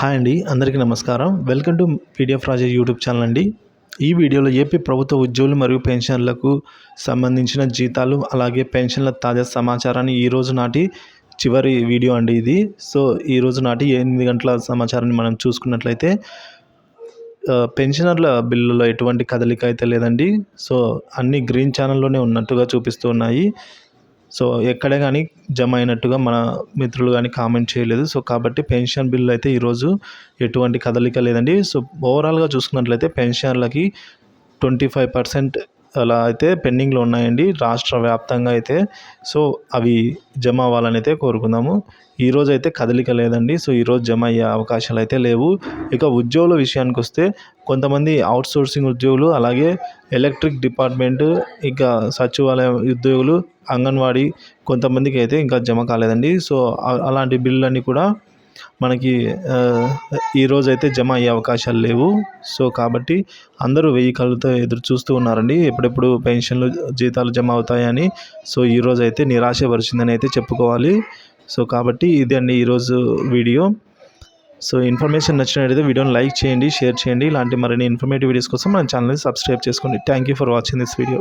Hi అండి అందరికీ నమస్కారం. Welcome to PDF Raja YouTube channel అండి. ఈ వీడియోలో ఏపీ ప్రభుత్వ ఉద్యోగులు మరియు పెన్షన్లకు సంబంధించిన జీతాలు అలాగే పెన్షన్ల తాజా సమాచారాన్ని ఈరోజు నాటి చివరి వీడియో అండి ఇది. సో ఈరోజు నాటి ఎనిమిది గంటల సమాచారాన్ని మనం చూసుకున్నట్లయితే పెన్షనర్ల బిల్లులో ఎటువంటి కదలిక అయితే లేదండి. సో అన్ని గ్రీన్ ఛానల్లోనే ఉన్నట్టుగా చూపిస్తూ ఉన్నాయి. సో ఎక్కడే కానీ జమ అయినట్టుగా మన మిత్రులు కానీ కామెంట్ చేయలేదు. సో కాబట్టి పెన్షన్ బిల్లు అయితే ఈరోజు ఎటువంటి కదలిక లేదండి. సో ఓవరాల్గా చూసుకున్నట్లయితే పెన్షన్లకి ట్వంటీ ఫైవ్ పర్సెంట్ అలా అయితే పెండింగ్లో ఉన్నాయండి. రాష్ట్ర వ్యాప్తంగా అయితే. సో అవి జమ అవ్వాలని అయితే కోరుకుందాము ఈరోజు అయితే కదలిక లేదండి. సో ఈరోజు జమ అయ్యే అవకాశాలు అయితే లేవు. ఇక ఉద్యోగుల విషయానికి వస్తే కొంతమంది అవుట్సోర్సింగ్ ఉద్యోగులు అలాగే ఎలక్ట్రిక్ డిపార్ట్మెంట్ ఇంకా సచివాలయ ఉద్యోగులు అంగన్వాడీ కొంతమందికి అయితే ఇంకా జమ కాలేదండి. సో అలాంటి అలాంటి బిల్లులన్నీ కూడా మనకి ఈరోజు అయితే జమ అయ్యే అవకాశాలు లేవు. సో కాబట్టి అందరూ వెయ్యి కళ్ళతో ఎదురు చూస్తూ ఉన్నారండి. ఎప్పుడెప్పుడు పెన్షన్లు జీతాలు జమ అవుతాయని. సో ఈరోజు అయితే నిరాశ పరిచిందని అయితే చెప్పుకోవాలి. సో కాబట్టి ఇదే అండి ఈరోజు వీడియో. సో ఇన్ఫర్మేషన్ నచ్చినట్లయితే వీడియోని లైక్ చేయండి షేర్ చేయండి. ఇలాంటి మరిన్ని ఇన్ఫర్మేటివ్ వీడియోస్ కోసం మన ఛానల్ని సబ్స్క్రైబ్ చేసుకోండి. Thank you for watching this video.